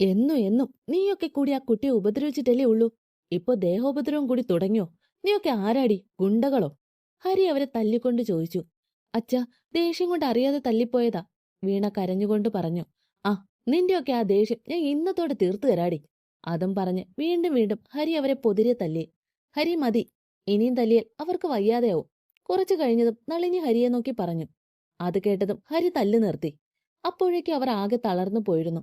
എന്നും എന്നും നീയൊക്കെ കൂടി ആ കുട്ടിയെ ഉപദ്രവിച്ചിട്ടല്ലേ ഉള്ളൂ. ഇപ്പൊ ദേഹോപദ്രവം കൂടി തുടങ്ങിയോ? നീയൊക്കെ ആരാടി? ഗുണ്ടകളോ? ഹരി അവരെ തല്ലിക്കൊണ്ട് ചോദിച്ചു. അച്ഛ ദേഷ്യം കൊണ്ട് അറിയാതെ തല്ലിപ്പോയതാ. വീണ കരഞ്ഞുകൊണ്ട് പറഞ്ഞു. ആ നിന്റെയൊക്കെ ആ ദേഷ്യം ഞാൻ ഇന്നത്തോടെ തീർത്തു തരാടി. അതും പറഞ്ഞ് വീണ്ടും വീണ്ടും ഹരി അവരെ പൊതിരെ തല്ലി. ഹരി മതി ഇനിയും തല്ലിയാൽ അവർക്ക് വയ്യാതെയാവും. കുറച്ചു കഴിഞ്ഞതും നളിനി ഹരിയെ നോക്കി പറഞ്ഞു. അത് കേട്ടതും ഹരി തല്ലു നിർത്തി. അപ്പോഴേക്കും അവർ ആകെ തളർന്നു പോയിരുന്നു.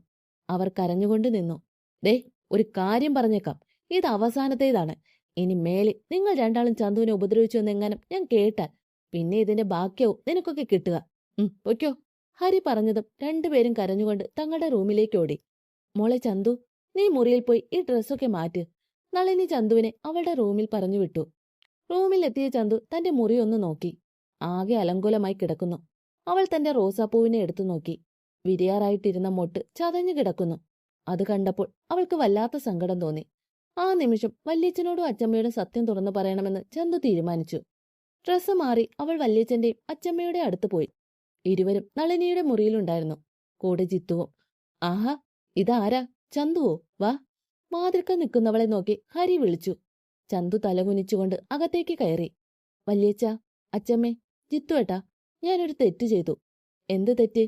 അവർ കരഞ്ഞുകൊണ്ട് നിന്നു. ദേ ഒരു കാര്യം പറഞ്ഞേക്കാം. ഇത് അവസാനത്തേതാണ്. ഇനി മേലെ നിങ്ങൾ രണ്ടാളും ചന്തുവിനെ ഉപദ്രവിച്ചു എന്നെങ്ങാനും ഞാൻ കേട്ടാൽ പിന്നെ ഇതിന്റെ ബാക്കിയാവും നിനക്കൊക്കെ കിട്ടുക. ഉം പൊയ്ക്കോ. ഹരി പറഞ്ഞതും രണ്ടുപേരും കരഞ്ഞുകൊണ്ട് തങ്ങളുടെ റൂമിലേക്ക് ഓടി. മോളെ ചന്തു നീ മുറിയിൽ പോയി ഈ ഡ്രസ്സൊക്കെ മാറ്റ്. നളിനി ചന്തുവിനെ അവളുടെ റൂമിൽ പറഞ്ഞു വിട്ടു. റൂമിലെത്തിയ ചന്തു തന്റെ മുറി ഒന്ന് നോക്കി. ആകെ അലങ്കുലമായി കിടക്കുന്നു. അവൾ തന്റെ റോസാപ്പൂവിനെ എടുത്തു നോക്കി. വിരിയാറായിട്ടിരുന്ന മൊട്ട് ചതഞ്ഞു കിടക്കുന്നു. അത് കണ്ടപ്പോൾ അവൾക്ക് വല്ലാത്ത സങ്കടം തോന്നി. ആ നിമിഷം വല്യച്ഛനോടും അച്ചമ്മയുടെ സത്യം തുറന്നു പറയണമെന്ന് ചന്തു തീരുമാനിച്ചു. ഡ്രസ്സ് മാറി അവൾ വല്യച്ഛന്റെയും അച്ചമ്മയുടെ അടുത്ത് പോയി. ഇരുവരും നളിനിയുടെ മുറിയിലുണ്ടായിരുന്നു കൂടെ ജിത്തുവും ആഹാ ഇതാരാ? ചന്തുവോ? വാ. മാതൃക്ക നിൽക്കുന്നവളെ നോക്കി ഹരി വിളിച്ചു. ചന്തു തലകുനിച്ചുകൊണ്ട് അകത്തേക്ക് കയറി. വല്യച്ഛ അച്ചമ്മേ ജിത്തു ഏട്ടാ ഞാനൊരു തെറ്റ് ചെയ്തു. എന്ത് തെറ്റ്?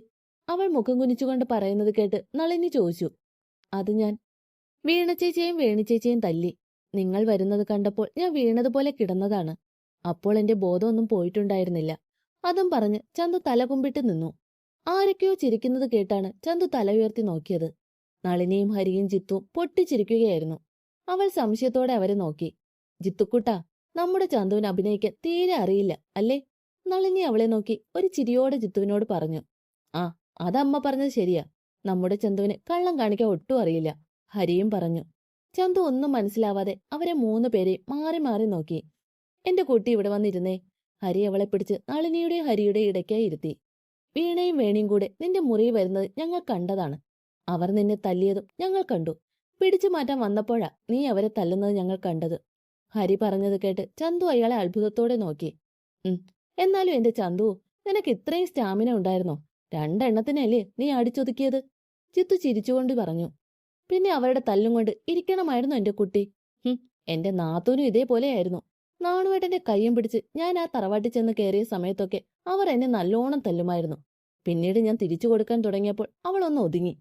അവൾ മുഖം കുനിച്ചുകൊണ്ട് പറയുന്നത് കേട്ട് നളിനി ചോദിച്ചു. അത് ഞാൻ വീണച്ചേച്ചയും വേണിച്ചേച്ചയും തല്ലി. നിങ്ങൾ വരുന്നത് കണ്ടപ്പോൾ ഞാൻ വീണതുപോലെ കിടന്നതാണ്. അപ്പോൾ എന്റെ ബോധമൊന്നും പോയിട്ടുണ്ടായിരുന്നില്ല. അതും പറഞ്ഞ് ചന്തു തലകുമ്പിട്ട് നിന്നു. ആരൊക്കെയോ ചിരിക്കുന്നത് കേട്ടാണ് ചന്തു തല ഉയർത്തി നോക്കിയത്. നളിനിയും ഹരിയും ജിത്തുവും പൊട്ടിച്ചിരിക്കുകയായിരുന്നു. അവൾ സംശയത്തോടെ അവരെ നോക്കി. ജിത്തുക്കുട്ട നമ്മുടെ ചന്തുവിന് അഭിനയിക്കാൻ തീരെ അറിയില്ല അല്ലേ? നളിനി അവളെ നോക്കി ഒരു ചിരിയോടെ ജിത്തുവിനോട് പറഞ്ഞു. ആ അതമ്മ പറഞ്ഞത് ശരിയാ. നമ്മുടെ ചന്തുവിന് കള്ളം കാണിക്കാൻ ഒട്ടും അറിയില്ല. ഹരിയും പറഞ്ഞു. ചന്തു ഒന്നും മനസ്സിലാവാതെ അവരെ മൂന്ന് പേരെ മാറി മാറി നോക്കി. എന്റെ കുട്ടി ഇവിടെ വന്നിരുന്നേ. ഹരി അവളെ പിടിച്ച് നളിനിയുടെ ഹരിയുടെ ഇടയ്ക്കായി ഇരുത്തി. വീണയും വേണിയും കൂടെ നിന്റെ മുറി വരുന്നത് ഞങ്ങൾ കണ്ടതാണ്. അവർ നിന്നെ തല്ലിയതും ഞങ്ങൾ കണ്ടു. പിടിച്ചു മാറ്റാൻ വന്നപ്പോഴാ നീ അവരെ തല്ലുന്നത് ഞങ്ങൾ കണ്ടത്. ഹരി പറഞ്ഞത് കേട്ട് ചന്തു അയാളെ അത്ഭുതത്തോടെ നോക്കി. ഉം എന്നാലും എന്റെ ചന്തു നിനക്ക് ഇത്രയും സ്റ്റാമിന ഉണ്ടായിരുന്നോ? രണ്ടെണ്ണത്തിനല്ലേ നീ അടിച്ചൊതുക്കിയത്? ചിത്തു ചിരിച്ചുകൊണ്ട് പറഞ്ഞു. പിന്നെ അവരുടെ തല്ലും കൊണ്ട് ഇരിക്കണമായിരുന്നു എന്റെ കുട്ടി. ഹും എന്റെ നാത്തൂനും ഇതേപോലെയായിരുന്നു. നാണുവേട്ടന്റെ കയ്യും പിടിച്ച് ഞാൻ ആ തറവാട്ടിൽ ചെന്ന് കയറിയ സമയത്തൊക്കെ അവർ എന്നെ നല്ലോണം തല്ലുമായിരുന്നു. പിന്നീട് ഞാൻ തിരിച്ചു കൊടുക്കാൻ തുടങ്ങിയപ്പോൾ അവൾ ഒന്ന് ഒതുങ്ങി.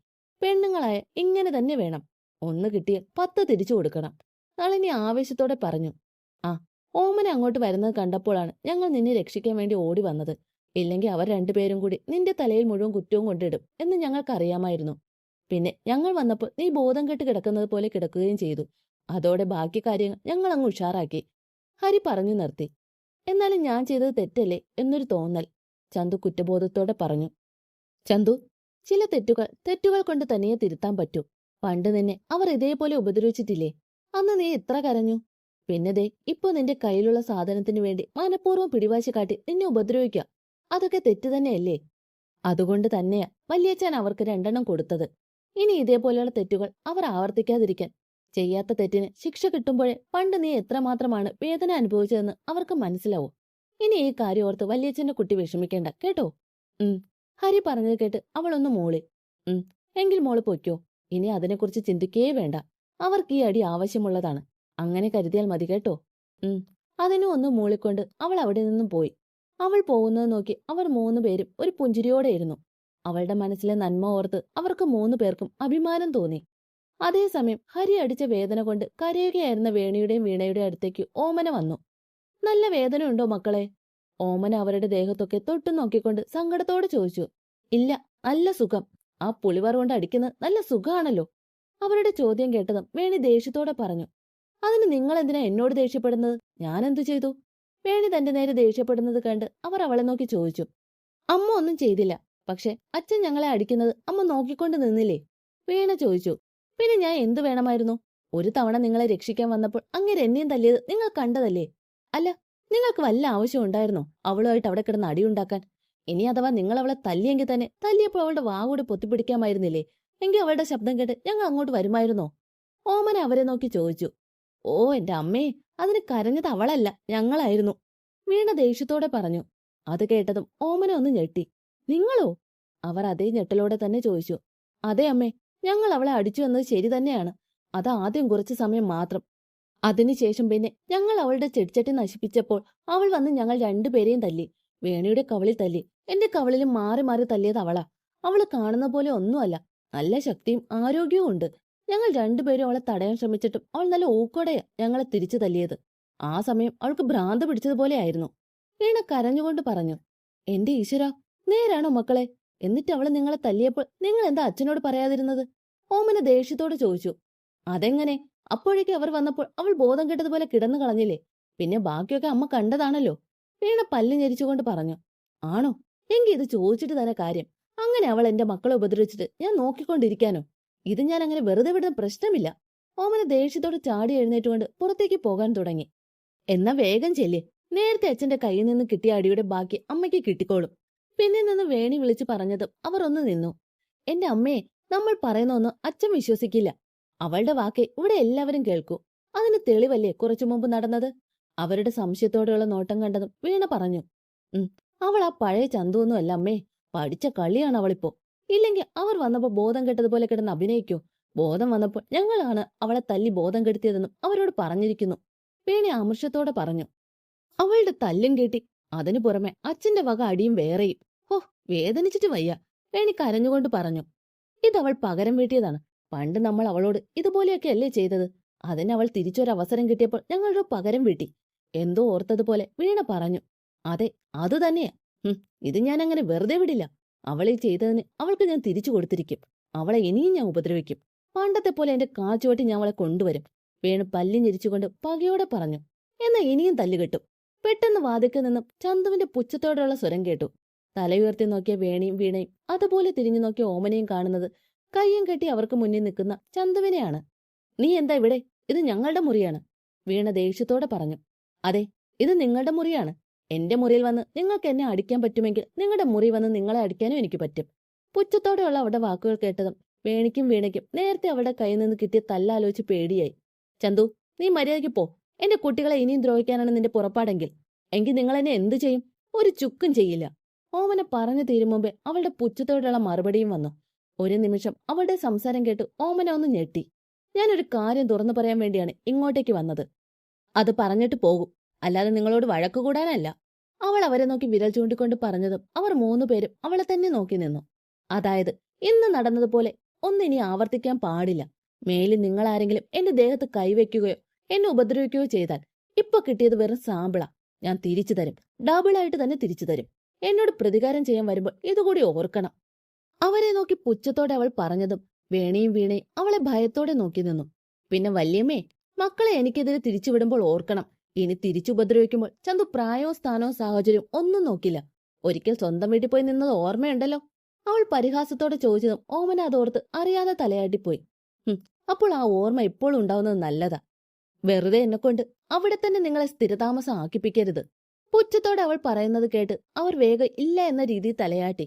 പെണ്ണുങ്ങളായ ഇങ്ങനെ തന്നെ വേണം. ഒന്ന് കിട്ടിയ പത്ത് തിരിച്ചു കൊടുക്കണം. നളിനി ആവേശത്തോടെ പറഞ്ഞു. ആ ഓമന അങ്ങോട്ട് വരുന്നത് കണ്ടപ്പോഴാണ് ഞങ്ങൾ നിന്നെ രക്ഷിക്കാൻ വേണ്ടി ഓടി വന്നത്. ഇല്ലെങ്കിൽ അവർ രണ്ടുപേരും കൂടി നിന്റെ തലയിൽ മുഴുവൻ കുറ്റവും കൊണ്ടിടും എന്ന് ഞങ്ങൾക്കറിയാമായിരുന്നു പിന്നെ ഞങ്ങൾ വന്നപ്പോൾ നീ ബോധം കെട്ട് കിടക്കുന്നത് പോലെ കിടക്കുകയും ചെയ്തു. അതോടെ ബാക്കി കാര്യങ്ങൾ ഞങ്ങൾ അങ്ങ് ഉഷാറാക്കി. ഹരി പറഞ്ഞു നിർത്തി. എന്നാലും ഞാൻ ചെയ്തത് തെറ്റല്ലേ എന്നൊരു തോന്നൽ. ചന്തു കുറ്റബോധത്തോടെ പറഞ്ഞു. ചന്തു ചില തെറ്റുകൾ തെറ്റുകൾ കൊണ്ട് തനിയെ തിരുത്താൻ പറ്റൂ. പണ്ട് നിന്നെ അവർ ഇതേപോലെ ഉപദ്രവിച്ചിട്ടില്ലേ? അന്ന് നീ ഇത്ര കരഞ്ഞു? പിന്നതേ ഇപ്പൊ നിന്റെ കയ്യിലുള്ള സാധനത്തിനു വേണ്ടി മനഃപൂർവം പിടിവാശി കാട്ടി നിന്നെ ഉപദ്രവിക്കുക അതൊക്കെ തെറ്റ് തന്നെയല്ലേ? അതുകൊണ്ട് തന്നെയാ വല്യച്ഛൻ അവർക്ക് രണ്ടെണ്ണം കൊടുത്തത്. ഇനി ഇതേപോലെയുള്ള തെറ്റുകൾ അവർ ആവർത്തിക്കാതിരിക്കാൻ. ചെയ്യാത്ത തെറ്റിന് ശിക്ഷ കിട്ടുമ്പോഴേ പണ്ട് നീ എത്രമാത്രമാണ് വേദന അനുഭവിച്ചതെന്ന് അവർക്ക് മനസ്സിലാവും. ഇനി ഈ കാര്യം ഓർത്ത് വല്യച്ഛന്റെ കുട്ടി വിഷമിക്കേണ്ട കേട്ടോ? ഉം. ഹരി പറഞ്ഞത് കേട്ട് അവളൊന്ന് മോളി. ഉം. എങ്കിൽ മോൾ പൊയ്ക്കോ. ഇനി അതിനെക്കുറിച്ച് ചിന്തിക്കേ വേണ്ട. അവർക്ക് ഈ അടി ആവശ്യമുള്ളതാണ്. അങ്ങനെ കരുതിയാൽ മതി കേട്ടോ? ഉം. അതിനും ഒന്ന് മൂളിക്കൊണ്ട് അവൾ അവിടെ നിന്നും പോയി. അവൾ പോകുന്നത് നോക്കി അവർ മൂന്നു പേരും ഒരു പുഞ്ചിരിയോടെ ഇരുന്നു. അവളുടെ മനസ്സിലെ നന്മ ഓർത്ത് അവർക്ക് മൂന്നു പേർക്കും അഭിമാനം തോന്നി. അതേസമയം ഹരി അടിച്ച വേദന കൊണ്ട് കരയുകയായിരുന്ന വേണിയുടെയും വീണയുടെയും അടുത്തേക്ക് ഓമന വന്നു. നല്ല വേദനയുണ്ടോ മക്കളെ? ഓമന അവരുടെ ദേഹത്തൊക്കെ തൊട്ടു നോക്കിക്കൊണ്ട് സങ്കടത്തോടെ ചോദിച്ചു. ഇല്ല നല്ല സുഖം. ആ പുളിവർ കൊണ്ട് അടിക്കുന്നത് നല്ല സുഖമാണല്ലോ അവരുടെ ചോദ്യം കേട്ടതും വേണി ദേഷ്യത്തോടെ പറഞ്ഞു. അതിന് നിങ്ങൾ എന്തിനാ എന്നോട് ദേഷ്യപ്പെടുന്നത്? ഞാൻ എന്തു ചെയ്തു? വേണി തന്റെ നേരെ ദേഷ്യപ്പെടുന്നത് കണ്ട് അവർ അവളെ നോക്കി ചോദിച്ചു അമ്മ ഒന്നും ചെയ്തില്ല പക്ഷെ അച്ഛൻ ഞങ്ങളെ അടിക്കുന്നത് അമ്മ നോക്കിക്കൊണ്ട് നിന്നില്ലേ? വീണ ചോദിച്ചു പിന്നെ ഞാൻ എന്തു വേണമായിരുന്നു? ഒരു തവണ നിങ്ങളെ രക്ഷിക്കാൻ വന്നപ്പോൾ അങ്ങനെ എന്നെയും തല്ലിയത് നിങ്ങൾ കണ്ടതല്ലേ? അല്ല നിങ്ങൾക്ക് വല്ല ആവശ്യം ഉണ്ടായിരുന്നോ അവളുമായിട്ട് അവിടെ കിടന്ന് അടിയുണ്ടാക്കാൻ ഇനി അഥവാ നിങ്ങൾ അവളെ തല്ലിയെങ്കിൽ തന്നെ തല്ലിയപ്പോൾ അവളുടെ വാകൂടെ പൊത്തിപ്പിടിക്കാമായിരുന്നില്ലേ? എങ്കിൽ അവളുടെ ശബ്ദം കേട്ട് ഞങ്ങൾ അങ്ങോട്ട് വരുമായിരുന്നോ? ഓമന അവരെ നോക്കി ചോദിച്ചു ഓ എന്റെ അമ്മേ അതിന് കരഞ്ഞത് അവളല്ല ഞങ്ങളായിരുന്നു. വീണ ദേഷ്യത്തോടെ പറഞ്ഞു അത് കേട്ടതും ഓമന ഒന്ന് ഞെട്ടി. നിങ്ങളോ? അവർ അതേ ഞെട്ടലോടെ തന്നെ ചോദിച്ചു. അതെ അമ്മേ ഞങ്ങൾ അവളെ അടിച്ചു എന്നത് ശരി തന്നെയാണ്. അത് ആദ്യം കുറച്ചു സമയം മാത്രം. അതിനുശേഷം പിന്നെ ഞങ്ങൾ അവളുടെ ചെടിച്ചട്ടി നശിപ്പിച്ചപ്പോൾ അവൾ വന്ന് ഞങ്ങൾ രണ്ടുപേരെയും തല്ലി. വേണിയുടെ കവളിൽ തല്ലി. എന്റെ കവളിലും മാറി മാറി തല്ലിയത് അവളാ. അവൾ കാണുന്ന പോലെ ഒന്നുമല്ല. നല്ല ശക്തിയും ആരോഗ്യവും ഉണ്ട്. ഞങ്ങൾ രണ്ടുപേരും അവളെ തടയാൻ ശ്രമിച്ചിട്ടും അവൾ നല്ല ഊക്കോടെയാ ഞങ്ങളെ തിരിച്ചു തല്ലിയത്. ആ സമയം അവൾക്ക് ഭ്രാന്ത് പിടിച്ചതുപോലെയായിരുന്നു വീണ കരഞ്ഞുകൊണ്ട് പറഞ്ഞു എന്റെ ഈശ്വര നേരാണോ മക്കളെ? എന്നിട്ട് അവളെ നിങ്ങളെ തല്ലിയപ്പോൾ നിങ്ങൾ എന്താ അച്ഛനോട് പറയാതിരുന്നത്? ഓമന ദേഷ്യത്തോട് ചോദിച്ചു അതെങ്ങനെ? അപ്പോഴേക്ക് അവർ വന്നപ്പോൾ അവൾ ബോധം കെട്ടതുപോലെ കിടന്നു കളഞ്ഞില്ലേ? പിന്നെ ബാക്കിയൊക്കെ അമ്മ കണ്ടതാണല്ലോ. വീണ പല്ല് ഞെരിച്ചുകൊണ്ട് പറഞ്ഞു ആണോ? എങ്കി ഇത് ചോദിച്ചിട്ട് തന്നെ കാര്യം. അങ്ങനെ അവൾ എന്റെ മക്കളെ ഉപദ്രവിച്ചിട്ട് ഞാൻ നോക്കിക്കൊണ്ടിരിക്കാനോ? ഇത് ഞാൻ അങ്ങനെ വെറുതെ വിടുന്ന പ്രശ്നമില്ല. ഓമന ദേഷ്യത്തോടെ ചാടി എഴുന്നേറ്റുകൊണ്ട് പുറത്തേക്ക് പോകാൻ തുടങ്ങി. എന്നാ വേഗം ചെല്ലേ. നേരത്തെ അച്ഛന്റെ കയ്യിൽ നിന്ന് കിട്ടിയ അടിയുടെ ബാക്കി അമ്മയ്ക്ക് കിട്ടിക്കോളും. പിന്നെ നിന്ന് വേണി വിളിച്ചു പറഞ്ഞതും അവർ ഒന്ന് നിന്നു. എന്റെ അമ്മയെ നമ്മൾ പറയുന്ന ഒന്നും അച്ഛൻ വിശ്വസിക്കില്ല. അവളുടെ വാക്ക് ഇവിടെ എല്ലാവരും കേൾക്കൂ. അതിന് തെളിവല്ലേ കുറച്ചു മുമ്പ് നടന്നത്? അവരുടെ സംശയത്തോടെയുള്ള നോട്ടം കണ്ടതും വീണ പറഞ്ഞു. ഉം അവൾ ആ പഴയ ചന്തുവൊന്നുമല്ല അമ്മേ. പഠിച്ച കളിയാണ് അവളിപ്പോ. ഇല്ലെങ്കിൽ അവർ വന്നപ്പോൾ ബോധം കെട്ടതുപോലെ കിടന്ന് അഭിനയിക്കോ. ബോധം വന്നപ്പോൾ ഞങ്ങളാണ് അവളെ തല്ലി ബോധം കെടുത്തിയതെന്നും അവരോട് പറഞ്ഞിരിക്കുന്നു. വേണി അമൃഷത്തോടെ പറഞ്ഞു. അവളുടെ തല്ലും കേട്ടി അതിനു പുറമെ അച്ഛന്റെ വക അടിയും വേറെയും. ഹോ വേദനിച്ചിട്ട് വയ്യ. വേണി കരഞ്ഞുകൊണ്ട് പറഞ്ഞു. ഇതവൾ പകരം വീട്ടിയതാണ്. പണ്ട് നമ്മൾ അവളോട് ഇതുപോലെയൊക്കെ അല്ലേ ചെയ്തത്? അതിന് അവൾ തിരിച്ചൊരവസരം കിട്ടിയപ്പോൾ ഞങ്ങളുടെ പകരം വീട്ടി. എന്തോ ഓർത്തതുപോലെ വീണ പറഞ്ഞു. അതെ അത് തന്നെയാ. ഇത് ഞാൻ അങ്ങനെ വെറുതെ വിടില്ല. അവളെ ചെയ്തതിന് അവൾക്ക് ഞാൻ തിരിച്ചു കൊടുത്തിരിക്കും. അവളെ ഇനിയും ഞാൻ ഉപദ്രവിക്കും. പണ്ടത്തെ പോലെ എന്റെ കാച്ചുവട്ടി ഞാൻ അവളെ കൊണ്ടുവരും. വേണു പല്ലി ഞെരിച്ചുകൊണ്ട് പകയോടെ പറഞ്ഞു എന്നാ ഇനിയും തല്ലുകെട്ടും പെട്ടെന്ന് വാതിക്കൽ നിന്നും ചന്തുവിന്റെ പുച്ഛത്തോടെയുള്ള സ്വരം കേട്ടു. തലയുയർത്തി നോക്കിയ വേണിയും വീണയും അതുപോലെ തിരിഞ്ഞു നോക്കിയ ഓമനയും കാണുന്നത് കയ്യും കെട്ടി അവർക്ക് മുന്നിൽ നിൽക്കുന്ന ചന്തുവിനെയാണ്. നീ എന്താ ഇവിടെ? ഇത് ഞങ്ങളുടെ മുറിയാണ്. വീണ ദേഷ്യത്തോടെ പറഞ്ഞു അതെ ഇത് നിങ്ങളുടെ മുറിയാണ്. എന്റെ മുറിയിൽ വന്ന് നിങ്ങൾക്ക് എന്നെ അടിക്കാൻ പറ്റുമെങ്കിൽ നിങ്ങളുടെ മുറി വന്ന് നിങ്ങളെ അടിക്കാനും എനിക്ക് പറ്റും. പുച്ഛത്തോടെയുള്ള അവളുടെ വാക്കുകൾ കേട്ടതും വേണിക്കും വീണയ്ക്കും നേരത്തെ അവളുടെ കയ്യിൽ നിന്ന് കിട്ടിയ തല്ലാലോചിച്ച് പേടിയായി. ചന്തു നീ മര്യാദയ്ക്ക് പോ. എന്റെ കുട്ടികളെ ഇനിയും ദ്രോഹിക്കാനാണ് നിന്റെ പുറപ്പാടെങ്കിൽ. എങ്കിൽ നിങ്ങൾ എന്നെ എന്തു ചെയ്യും? ഒരു ചുക്കും ചെയ്യില്ല. ഓമന പറഞ്ഞു തീരും മുമ്പേ അവളുടെ പുച്ഛത്തോടെയുള്ള മറുപടിയും വന്നു. ഒരു നിമിഷം അവളുടെ സംസാരം കേട്ട് ഓമന ഒന്ന് ഞെട്ടി. ഞാനൊരു കാര്യം തുറന്നു പറയാൻ വേണ്ടിയാണ് ഇങ്ങോട്ടേക്ക് വന്നത്. അത് പറഞ്ഞിട്ട് പോകും. അല്ലാതെ നിങ്ങളോട് വഴക്കു കൂടാനല്ല. അവൾ അവരെ നോക്കി വിരൽ ചൂണ്ടിക്കൊണ്ട് പറഞ്ഞതും അവർ മൂന്നുപേരും അവളെ തന്നെ നോക്കി നിന്നു. അതായത് ഇന്ന് നടന്നതുപോലെ ഒന്നിനി ആവർത്തിക്കാൻ പാടില്ല. മേലിൽ നിങ്ങൾ ആരെങ്കിലും എന്റെ ദേഹത്ത് കൈവയ്ക്കുകയോ എന്നെ ഉപദ്രവിക്കുകയോ ചെയ്താൽ ഇപ്പൊ കിട്ടിയത് വെറും സാമ്പിള. ഞാൻ തിരിച്ചു തരും. ഡബിളായിട്ട് തന്നെ തിരിച്ചു തരും. എന്നോട് പ്രതികാരം ചെയ്യാൻ വരുമ്പോൾ ഇതുകൂടി ഓർക്കണം. അവരെ നോക്കി പുച്ഛത്തോടെ അവൾ പറഞ്ഞതും വേണയും വീണയും അവളെ ഭയത്തോടെ നോക്കി നിന്നു. പിന്നെ വല്യമ്മേ മക്കളെ എനിക്കെതിരെ തിരിച്ചുവിടുമ്പോൾ ഓർക്കണം. ഇനി തിരിച്ചു ഉപദ്രവിക്കുമ്പോൾ ചന്തു പ്രായവും സ്ഥാനവും സാഹചര്യവും ഒന്നും നോക്കില്ല. ഒരിക്കൽ സ്വന്തം വീട്ടിൽ പോയി നിന്നത് ഓർമ്മയുണ്ടല്ലോ. അവൾ പരിഹാസത്തോടെ ചോദിച്ചതും ഓമന അതോർത്ത് അറിയാതെ തലയാട്ടിപ്പോയി. അപ്പോൾ ആ ഓർമ്മ ഇപ്പോഴും ഉണ്ടാവുന്നത് നല്ലതാ. വെറുതെ എന്നെക്കൊണ്ട് അവിടെ തന്നെ നിങ്ങളെ സ്ഥിരതാമസം ആക്കിപ്പിക്കരുത്. പുച്ഛത്തോടെ അവൾ പറയുന്നത് കേട്ട് അവർ വേഗം ഇല്ല എന്ന രീതിയിൽ തലയാട്ടി.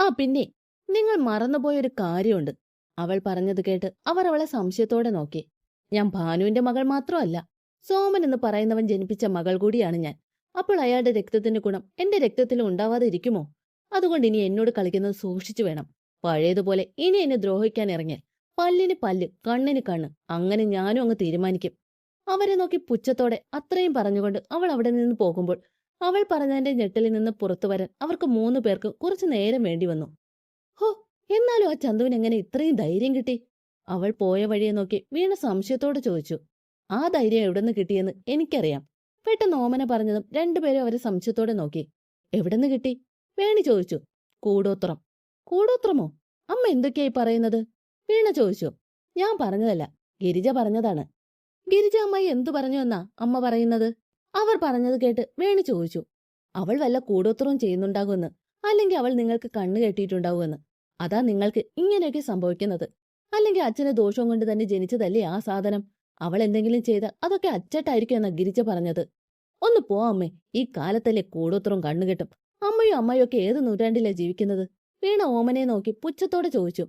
ആ പിന്നെ നിങ്ങൾ മറന്നുപോയൊരു കാര്യമുണ്ട്. അവൾ പറഞ്ഞത് കേട്ട് അവർ അവളെ സംശയത്തോടെ നോക്കി. ഞാൻ ഭാനുവിന്റെ മകൾ മാത്രമല്ല സോമൻ എന്ന് പറയുന്നവൻ ജനിപ്പിച്ച മകൾ കൂടിയാണ് ഞാൻ. അപ്പോൾ അയാളുടെ രക്തത്തിന്റെ ഗുണം എന്റെ രക്തത്തിൽ ഉണ്ടാവാതെ ഇരിക്കുമോ? അതുകൊണ്ട് ഇനി എന്നോട് കളിക്കുന്നത് സൂക്ഷിച്ചു വേണം. പഴയതുപോലെ ഇനി എന്നെ ദ്രോഹിക്കാൻ ഇറങ്ങിയാൽ പല്ലിന് പല്ല് കണ്ണിന് കണ്ണ് അങ്ങനെ ഞാനും അങ്ങ് തീരുമാനിക്കും. അവരെ നോക്കി പുച്ഛത്തോടെ അത്രയും പറഞ്ഞുകൊണ്ട് അവൾ അവിടെ നിന്ന് പോകുമ്പോൾ അവൾ പറഞ്ഞതിന്റെ ഞെട്ടലിൽ നിന്ന് പുറത്തു വരാൻ അവർക്ക് മൂന്ന് പേർക്ക് കുറച്ചു നേരം വേണ്ടി വന്നു. ഹോ എന്നാലും ആ ചന്തുവിന് എങ്ങനെ ഇത്രയും ധൈര്യം കിട്ടി? അവൾ പോയ വഴിയെ നോക്കി വീണ സംശയത്തോടെ ചോദിച്ചു. ആ ധൈര്യം എവിടെ നിന്ന് കിട്ടിയെന്ന് എനിക്കറിയാം. പെട്ടെന്ന് ഓമന പറഞ്ഞതും രണ്ടുപേരും അവരെ സംശയത്തോടെ നോക്കി. എവിടെ നിന്ന് കിട്ടി? വേണി ചോദിച്ചു. കൂടോത്രം. കൂടോത്രമോ? അമ്മ എന്തൊക്കെയായി പറയുന്നത്? വീണ ചോദിച്ചു. ഞാൻ പറഞ്ഞതല്ല. ഗിരിജ പറഞ്ഞതാണ്. ഗിരിജ അമ്മായി എന്തു പറഞ്ഞു എന്നാ അമ്മ പറയുന്നത്? അവർ പറഞ്ഞത് കേട്ട് വേണി ചോദിച്ചു. അവൾ വല്ല കൂടോത്രവും ചെയ്യുന്നുണ്ടാകുമെന്ന് അല്ലെങ്കിൽ അവൾ നിങ്ങൾക്ക് കണ്ണു കെട്ടിയിട്ടുണ്ടാവുമെന്ന് അതാ നിങ്ങൾക്ക് ഇങ്ങനെയൊക്കെ സംഭവിക്കുന്നത്. അല്ലെങ്കിൽ അച്ഛന് ദോഷവും കൊണ്ട് തന്നെ ജനിച്ചതല്ലേ ആ സാധനം? അവൾ എന്തെങ്കിലും ചെയ്ത അതൊക്കെ അച്ചട്ടായിരിക്കും എന്നാ ഗിരിജ പറഞ്ഞത്. ഒന്ന് പോ അമ്മേ ഈ കാലത്തല്ലേ കൂടോത്രവും കണ്ണുകെട്ടും അമ്മയും അമ്മയും ഒക്കെ ഏത് നൂറ്റാണ്ടിലാ ജീവിക്കുന്നത്? വീണ ഓമനെ നോക്കി പുച്ഛത്തോടെ ചോദിച്ചു.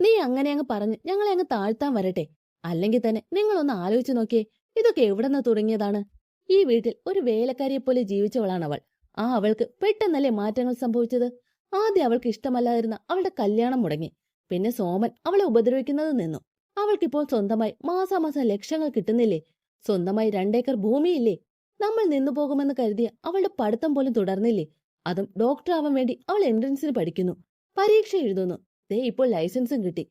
നീ അങ്ങനെ അങ്ങ് പറഞ്ഞ് ഞങ്ങളെ അങ്ങ് താഴ്ത്താൻ വരട്ടെ. അല്ലെങ്കിൽ തന്നെ നിങ്ങളൊന്ന് ആലോചിച്ചു നോക്കിയേ ഇതൊക്കെ എവിടെന്ന് തുടങ്ങിയതാണ്? ഈ വീട്ടിൽ ഒരു വേലക്കാരിയെ പോലെ ജീവിച്ചവളാണ് അവൾ. ആ അവൾക്ക് പെട്ടെന്നല്ലേ മാറ്റങ്ങൾ സംഭവിച്ചത്? ആദ്യം അവൾക്ക് ഇഷ്ടമല്ലാതിരുന്ന അവളുടെ കല്യാണം മുടങ്ങി. പിന്നെ സോമൻ അവളെ ഉപദ്രവിക്കുന്നത് നിന്നു. അവൾക്കിപ്പോൾ സ്വന്തമായി മാസാമാസം ലക്ഷങ്ങൾ കിട്ടുന്നില്ലേ? സ്വന്തമായി രണ്ടേക്കർ ഭൂമിയില്ലേ? നമ്മൾ നിന്നു പോകുമെന്ന് കരുതിയ അവളുടെ പഠിത്തം പോലും തുടർന്നില്ലേ? അതും ഡോക്ടർ ആവാൻ വേണ്ടി അവൾ എൻട്രൻസിന് പഠിക്കുന്നു. പരീക്ഷ എഴുതുന്നു. ദേ ഇപ്പോൾ ലൈസൻസും കിട്ടി.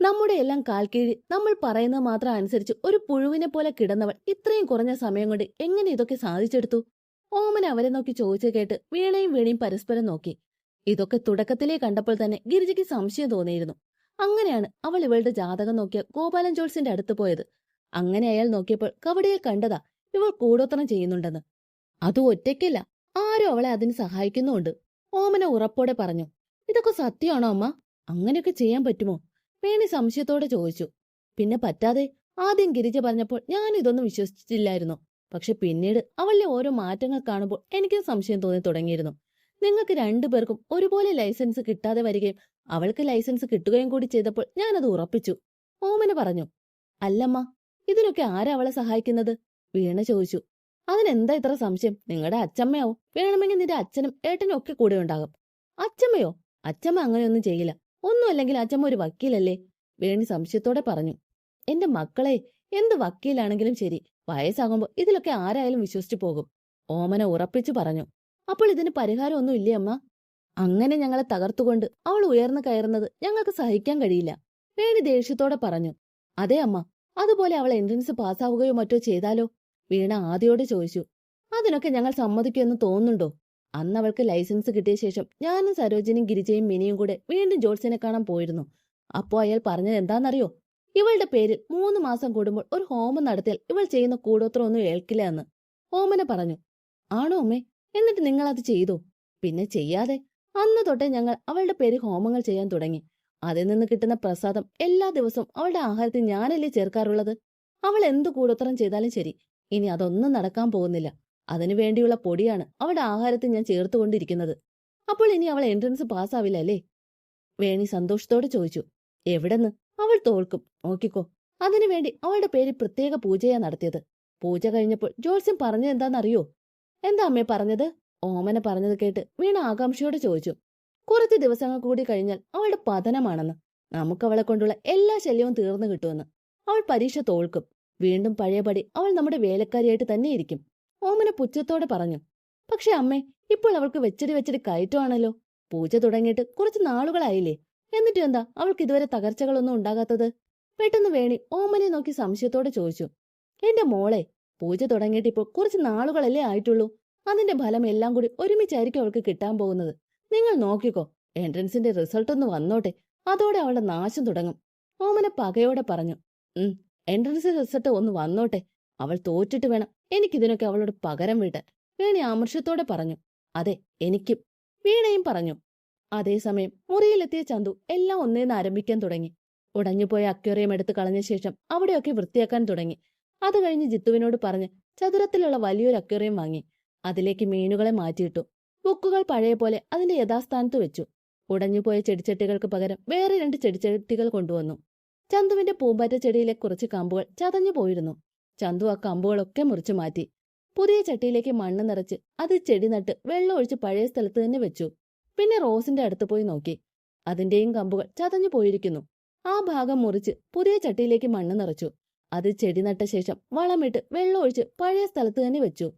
നമ്മുടെ എല്ലാം കാൽക്കീഴി. നമ്മൾ പറയുന്നത് മാത്രം അനുസരിച്ച് ഒരു പുഴുവിനെ പോലെ കിടന്നവൾ ഇത്രയും കുറഞ്ഞ സമയം കൊണ്ട് എങ്ങനെ ഇതൊക്കെ സാധിച്ചെടുത്തു? ഓമൻ അവരെ നോക്കി ചോദിച്ചു കേട്ട് വീണയും വീണയും പരസ്പരം നോക്കി. ഇതൊക്കെ തുടക്കത്തിലേ കണ്ടപ്പോൾ തന്നെ ഗിരിജയ്ക്ക് സംശയം തോന്നിയിരുന്നു. അങ്ങനെയാണ് അവൾ ഇവളുടെ ജാതകം നോക്കിയ ഗോപാലൻ ജോൾസിന്റെ അടുത്ത് പോയത്. അങ്ങനെ അയാൾ നോക്കിയപ്പോൾ കവടിയിൽ കണ്ടതാ ഇവൾ കൂടോത്രം ചെയ്യുന്നുണ്ടെന്ന്. അതും ഒറ്റയ്ക്കല്ല ആരും അവളെ അതിന് സഹായിക്കുന്നുമുണ്ട് ഓമന ഉറപ്പോടെ പറഞ്ഞു. ഇതൊക്കെ സത്യമാണോ അമ്മ? അങ്ങനെയൊക്കെ ചെയ്യാൻ പറ്റുമോ? വേണി സംശയത്തോടെ ചോദിച്ചു. പിന്നെ പറ്റാതെ ആദ്യം ഗിരിജ പറഞ്ഞപ്പോൾ ഞാൻ ഇതൊന്നും വിശ്വസിച്ചില്ലായിരുന്നു. പക്ഷെ പിന്നീട് അവളിലെ ഓരോ മാറ്റങ്ങൾ കാണുമ്പോൾ എനിക്കും സംശയം തോന്നി തുടങ്ങിയിരുന്നു. നിങ്ങൾക്ക് രണ്ടുപേർക്കും ഒരുപോലെ ലൈസൻസ് കിട്ടാതെ വരികയും അവൾക്ക് ലൈസൻസ് കിട്ടുകയും കൂടി ചെയ്തപ്പോൾ ഞാനത് ഉറപ്പിച്ചു. ഓമന പറഞ്ഞു അല്ലമ്മ ഇതിനൊക്കെ ആരാ അവളെ സഹായിക്കുന്നത്? വീണ ചോദിച്ചു അതിനെന്താ ഇത്ര സംശയം? നിങ്ങളുടെ അച്ചമ്മയോ വേണമെങ്കിൽ നിന്റെ അച്ഛനും ഏട്ടനും ഒക്കെ കൂടെ ഉണ്ടാകും. അച്ചമ്മയോ? അച്ചമ്മ അങ്ങനെയൊന്നും ചെയ്യില്ല. ഒന്നും അല്ലെങ്കിൽ അച്ചമ്മ ഒരു വക്കീലല്ലേ? വേണി സംശയത്തോടെ പറഞ്ഞു എന്റെ മക്കളെ എന്ത് വക്കീലാണെങ്കിലും ശരി. വയസ്സാകുമ്പോൾ ഇതിലൊക്കെ ആരായാലും വിശ്വസിച്ചു പോകും. ഓമന ഉറപ്പിച്ചു പറഞ്ഞു അപ്പോൾ ഇതിന് പരിഹാരമൊന്നും ഇല്ലേ അമ്മ? അങ്ങനെ ഞങ്ങളെ തകർത്തുകൊണ്ട് അവൾ ഉയർന്നു കയറുന്നത് ഞങ്ങൾക്ക് സഹിക്കാൻ കഴിയില്ല. വേണി ദേഷ്യത്തോടെ പറഞ്ഞു അതെ അമ്മ അതുപോലെ അവൾ എൻട്രൻസ് പാസ്സാവുകയോ മറ്റോ ചെയ്താലോ? വീണ ആദ്യോട് ചോദിച്ചു അതിനൊക്കെ ഞങ്ങൾ സമ്മതിക്കുമെന്ന് തോന്നുന്നുണ്ടോ? അന്ന് അവൾക്ക് ലൈസൻസ് കിട്ടിയ ശേഷം ഞാനും സരോജിനും ഗിരിജയും മിനിയും കൂടെ വീണ്ടും ജോത്സ്യനെ കാണാൻ പോയിരുന്നു. അപ്പോൾ അയാൾ പറഞ്ഞത് എന്താണെന്നറിയോ? ഇവളുടെ പേരിൽ മൂന്ന് മാസം കൂടുമ്പോൾ ഒരു ഹോമം നടത്തിയാൽ ഇവൾ ചെയ്യുന്ന കൂടോത്രം ഒന്നും ഏൽക്കില്ല എന്ന്. ഹോമനെ പറഞ്ഞു ആണോ അമ്മേ? എന്നിട്ട് നിങ്ങൾ അത് ചെയ്തോ? പിന്നെ ചെയ്യാതെ അന്ന് തൊട്ടേ ഞങ്ങൾ അവളുടെ പേര് ഹോമങ്ങൾ ചെയ്യാൻ തുടങ്ങി. അതിൽ നിന്ന് കിട്ടുന്ന പ്രസാദം എല്ലാ ദിവസവും അവളുടെ ആഹാരത്തിൽ ഞാനല്ലേ ചേർക്കാറുള്ളത്? അവൾ എന്തു കൂടോത്രം ചെയ്താലും ശരി ഇനി അതൊന്നും നടക്കാൻ പോകുന്നില്ല. അതിനു വേണ്ടിയുള്ള പൊടിയാണ് അവളുടെ ആഹാരത്തിൽ ഞാൻ ചേർത്തുകൊണ്ടിരിക്കുന്നത്. അപ്പോൾ ഇനി അവൾ എൻട്രൻസ് പാസ്സാവില്ല അല്ലേ? വേണി സന്തോഷത്തോടെ ചോദിച്ചു. എവിടെന്ന്? അവൾ തോൽക്കും. നോക്കിക്കോ. അതിനുവേണ്ടി അവളുടെ പേര് പ്രത്യേക പൂജയാ നടത്തിയത്. പൂജ കഴിഞ്ഞപ്പോൾ ജോത്സ്യം പറഞ്ഞത് എന്താണെന്നറിയോ എന്താ അമ്മേ പറഞ്ഞത്? ഓമന പറഞ്ഞത് കേട്ട് വീണ ആകാംക്ഷയോടെ ചോദിച്ചു. കുറച്ച് ദിവസങ്ങൾ കൂടി കഴിഞ്ഞാൽ അവളുടെ പതനമാണെന്ന്. നമുക്ക് അവളെ കൊണ്ടുള്ള എല്ലാ ശല്യവും തീർന്നു കിട്ടുമെന്ന്. അവൾ പരീക്ഷ തോൽക്കും. വീണ്ടും പഴയപടി അവൾ നമ്മുടെ വേലക്കാരിയായിട്ട് തന്നെ ഇരിക്കും ഓമന പുച്ഛത്തോടെ പറഞ്ഞു പക്ഷെ അമ്മേ ഇപ്പോൾ അവൾക്ക് വെച്ചടി വെച്ചടി കയറ്റമാണല്ലോ. പൂജ തുടങ്ങിയിട്ട് കുറച്ച് നാളുകളായില്ലേ. എന്നിട്ട് എന്താ അവൾക്ക് ഇതുവരെ തകർച്ചകളൊന്നും ഉണ്ടാകാത്തത്? പെട്ടെന്ന് വേണി ഓമനെ നോക്കി സംശയത്തോടെ ചോദിച്ചു എന്റെ മോളെ പൂജ തുടങ്ങിയിട്ട് ഇപ്പോൾ കുറച്ച് നാളുകളല്ലേ ആയിട്ടുള്ളൂ. അതിന്റെ ഫലം എല്ലാം കൂടി ഒരുമിച്ചായിരിക്കും അവൾക്ക് കിട്ടാൻ പോകുന്നത്. നിങ്ങൾ നോക്കിക്കോ എൻട്രൻസിന്റെ റിസൾട്ട് ഒന്ന് വന്നോട്ടെ അതോടെ അവളുടെ നാശം തുടങ്ങും. ഓമന പകയോടെ പറഞ്ഞു ഉം എൻട്രൻസ് റിസൾട്ട് ഒന്ന് വന്നോട്ടെ അവൾ തോറ്റിട്ട് വേണം എനിക്കിതിനൊക്കെ അവളോട് പകരം വീട്ടാൻ വേണി ആമർഷത്തോടെ പറഞ്ഞു അതെ എനിക്കും. വീണയും പറഞ്ഞു അതേസമയം മുറിയിലെത്തിയ ചന്തു എല്ലാം ഒന്നേന്ന് ആരംഭിക്കാൻ തുടങ്ങി. ഉടഞ്ഞുപോയ അക്വേറിയം എടുത്തു കളഞ്ഞ ശേഷം അവിടെയൊക്കെ വൃത്തിയാക്കാൻ തുടങ്ങി. അത് കഴിഞ്ഞ് ജിത്തുവിനോട് പറഞ്ഞ് ചതുരത്തിലുള്ള വലിയൊരു അക്വേറിയം വാങ്ങി. അതിലേക്ക് മീനുകളെ മാറ്റിയിട്ടു. ബുക്കുകൾ പഴയ പോലെ അതിന്റെ യഥാസ്ഥാനത്ത് വെച്ചു. ഉടഞ്ഞുപോയ ചെടിച്ചട്ടികൾക്ക് പകരം വേറെ രണ്ട് ചെടിച്ചട്ടികൾ കൊണ്ടുവന്നു. ചന്തുവിന്റെ പൂമ്പാറ്റ ചെടിയിലെ കുറച്ച് കമ്പുകൾ ചതഞ്ഞു പോയിരുന്നു. ചന്തു ആ കമ്പുകളൊക്കെ മുറിച്ചു മാറ്റി. പുതിയ ചട്ടിയിലേക്ക് മണ്ണ് നിറച്ച് അത് ചെടി നട്ട് വെള്ളം ഒഴിച്ച് പഴയ സ്ഥലത്ത് തന്നെ വെച്ചു. പിന്നെ റോസിന്റെ അടുത്ത് പോയി നോക്കി. അതിന്റെയും കമ്പുകൾ ചതഞ്ഞു പോയിരിക്കുന്നു. ആ ഭാഗം മുറിച്ച് പുതിയ ചട്ടിയിലേക്ക് മണ്ണ് നിറച്ചു. അത് ചെടി നട്ട ശേഷം വളമിട്ട് വെള്ളം ഒഴിച്ച് പഴയ സ്ഥലത്ത് തന്നെ വെച്ചു.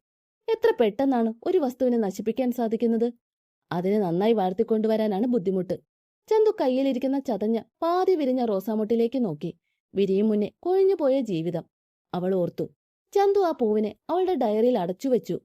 എത്ര പെട്ടെന്നാണ് ഒരു വസ്തുവിനെ നശിപ്പിക്കാൻ സാധിക്കുന്നത്? അതിനെ നന്നായി വാഴ്ത്തിക്കൊണ്ടുവരാനാണ് ബുദ്ധിമുട്ട്. ചന്തു കയ്യിലിരിക്കുന്ന ചതഞ്ഞ പാതി വിരിഞ്ഞ റോസാമുട്ടിലേക്ക് നോക്കി. വിരിയും മുന്നേ കൊഴിഞ്ഞുപോയ ജീവിതം. അവൾ ഓർത്തു. ചന്തു ആ പൂവിനെ അവളുടെ ഡയറിയിൽ അടച്ചുവെച്ചു.